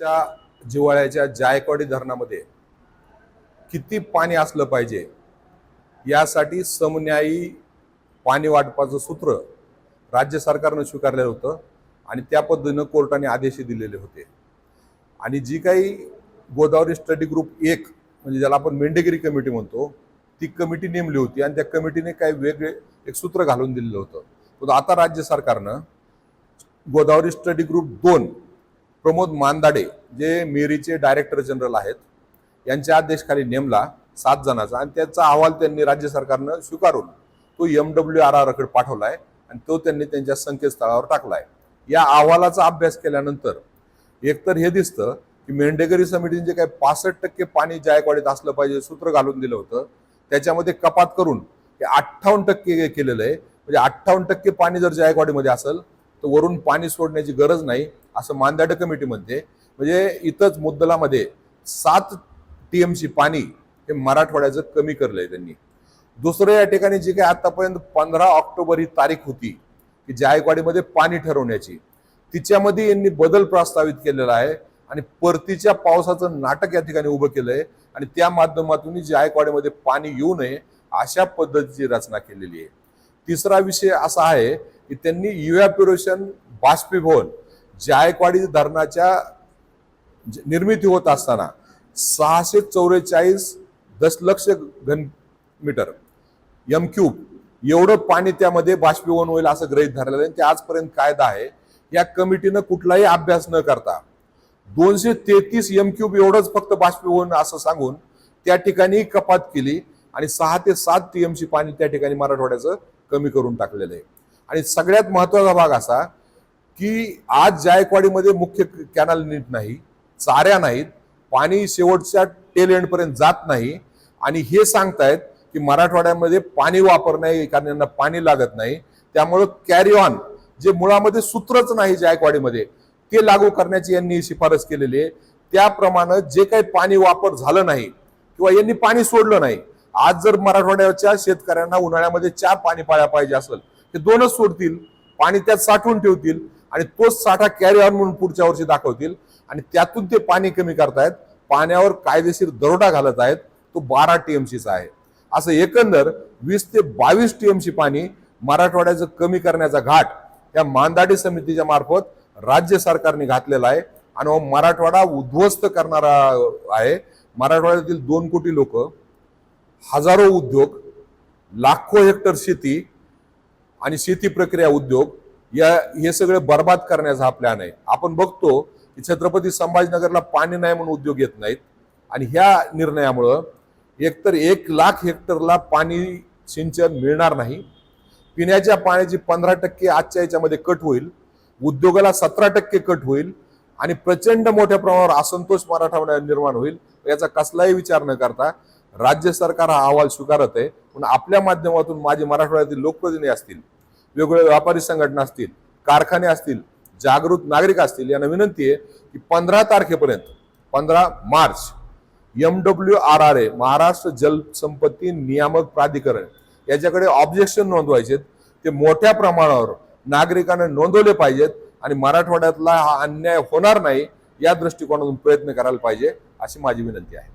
च्या जिवाळ्याच्या जायकवाडी धरणामध्ये किती पाणी असलं पाहिजे यासाठी समन्यायी पाणी वाटपाचं सूत्र राज्य सरकारनं स्वीकारलेलं होतं आणि त्या पद्धतीनं कोर्टाने आदेश दिलेले होते. आणि जी काही गोदावरी स्टडी ग्रुप एक म्हणजे ज्याला आपण मेंढेगिरी कमिटी म्हणतो ती कमिटी नेमली होती आणि त्या कमिटीने काही वेगळे एक सूत्र घालून दिलेलं होतं. आता राज्य सरकारनं गोदावरी स्टडी ग्रुप दोन प्रमोद मानदाडे जे मेरीचे डायरेक्टर जनरल आहेत यांच्या आदेशखाली नेमला सात जणांचा आणि त्याचा अहवाल त्यांनी राज्य सरकारनं स्वीकारून तो एम डब्ल्यू आर आरकडे आहे आणि तो त्यांनी त्यांच्या संकेतस्थळावर टाकला आहे या अहवालाचा अभ्यास केल्यानंतर एकतर हे दिसतं की मेंढेकरी समितीने जे काही पासष्ट टक्के पाणी जायकवाडीत असलं पाहिजे सूत्र घालून दिलं होतं त्याच्यामध्ये कपात करून ते अठ्ठावन्न टक्के केलेलं आहे. म्हणजे अठ्ठावन्न टक्के पाणी जर जायकवाडीमध्ये असेल तर वरून पाणी सोडण्याची गरज नाही असं मानदाड कमिटीमध्ये म्हणजे इथंच मुद्दलामध्ये सात टीएमसी पाणी हे मराठवाड्याचं कमी करलंय त्यांनी. दुसरं या ठिकाणी जी काही आतापर्यंत पंधरा ऑक्टोबर ही तारीख होती की जायकवाडीमध्ये पाणी ठरवण्याची तिच्यामध्ये यांनी बदल प्रस्तावित केलेला आहे आणि परतीच्या पावसाचं नाटक या ठिकाणी उभं केलंय आणि त्या माध्यमातून जायकवाडीमध्ये पाणी येऊ नये अशा पद्धतीची रचना केलेली आहे. तिसरा विषय असा आहे की त्यांनी युएप्युरेशन बाष्पीभवन जायकवाडी धरणाच्या निर्मिती होत असताना सहाशे चौवेचाळीस दशलक्ष घन मीटर एम क्यूब एवढं पाणी त्यामध्ये बाष्पीभवन होईल असं ग्रहित धरलेलं आहे. आणि ते आजपर्यंत कायदा आहे. या कमिटीनं कुठलाही अभ्यास न करता दोनशे तेहतीस एम क्यूब एवढंच फक्त बाष्पीभवन असं सांगून त्या ठिकाणी कपात केली आणि सहा ते सात टीएमसी पाणी त्या ठिकाणी मराठवाड्याचं कमी करून टाकलेलं आहे. आणि सगळ्यात महत्त्वाचा भाग असा की आज जायकवाडीमध्ये मुख्य कॅनल नीट नाही चाऱ्या नाहीत पाणी शेवटच्या टेल एंडपर्यंत जात नाही. आणि हे सांगतायत की मराठवाड्यामध्ये पाणी वापर नाही कारण यांना पाणी लागत नाही. त्यामुळं कॅरी ऑन जे मुळामध्ये सूत्रच नाही जायकवाडीमध्ये ते लागू करण्याची यांनी शिफारस केलेली आहे. त्याप्रमाणे जे काही पाणी वापर झालं नाही किंवा यांनी पाणी सोडलं नाही आज जर मराठवाड्याच्या शेतकऱ्यांना उन्हाळ्यामध्ये चार पाणी पाळ्या पाहिजे असेल ते दोनच सोडतील पाणी त्यात साठवून ठेवतील आणि तोच साठा कॅरी ऑन म्हणून पुढच्या वर्षी दाखवतील. आणि त्यातून ते पाणी कमी करतायत पाण्यावर कायदेशीर दरोडा घालत आहेत तो बारा टीएमसीचा आहे. असं एकंदर वीस ते बावीस टीएमसी पाणी मराठवाड्याचं कमी करण्याचा घाट या मानदाडी समितीच्या मार्फत राज्य सरकारने घातलेला आहे. आणि हो मराठवाडा उद्ध्वस्त करणारा आहे. मराठवाड्यातील दोन कोटी लोक हजारो उद्योग लाखो हेक्टर शेती आणि शेती प्रक्रिया उद्योग या हे सगळे बर्बाद करण्याचा हा प्लॅन आहे. आपण बघतो की छत्रपती संभाजीनगरला पाणी नाही म्हणून उद्योग येत नाहीत. आणि ह्या निर्णयामुळं एकतर एक लाख हेक्टरला पाणी सिंचन मिळणार नाही. पिण्याच्या पाण्याची पंधरा टक्के आजच्या याच्यामध्ये कट होईल. उद्योगाला सतरा टक्के कट होईल. आणि प्रचंड मोठ्या प्रमाणावर असंतोष मराठा निर्माण होईल. याचा कसलाही विचार न करता राज्य सरकार हा अहवाल स्वीकारत आहे. पण आपल्या माध्यमातून माझे मराठवाड्यातील लोकप्रतिनिधी असतील वेगवेगळ्या व्यापारी संघटना असतील कारखाने असतील जागृत नागरिक असतील यांना विनंती आहे की पंधरा तारखेपर्यंत पंधरा March M W R R A Maharashtra जलसंपत्ती नियामक प्राधिकरण याच्याकडे ऑब्जेक्शन नोंदवायचे ते मोठ्या प्रमाणावर नागरिकांना नोंदवले पाहिजेत आणि मराठवाड्यातला हा अन्याय होणार नाही या दृष्टिकोनातून प्रयत्न करायला पाहिजे अशी माझी विनंती आहे.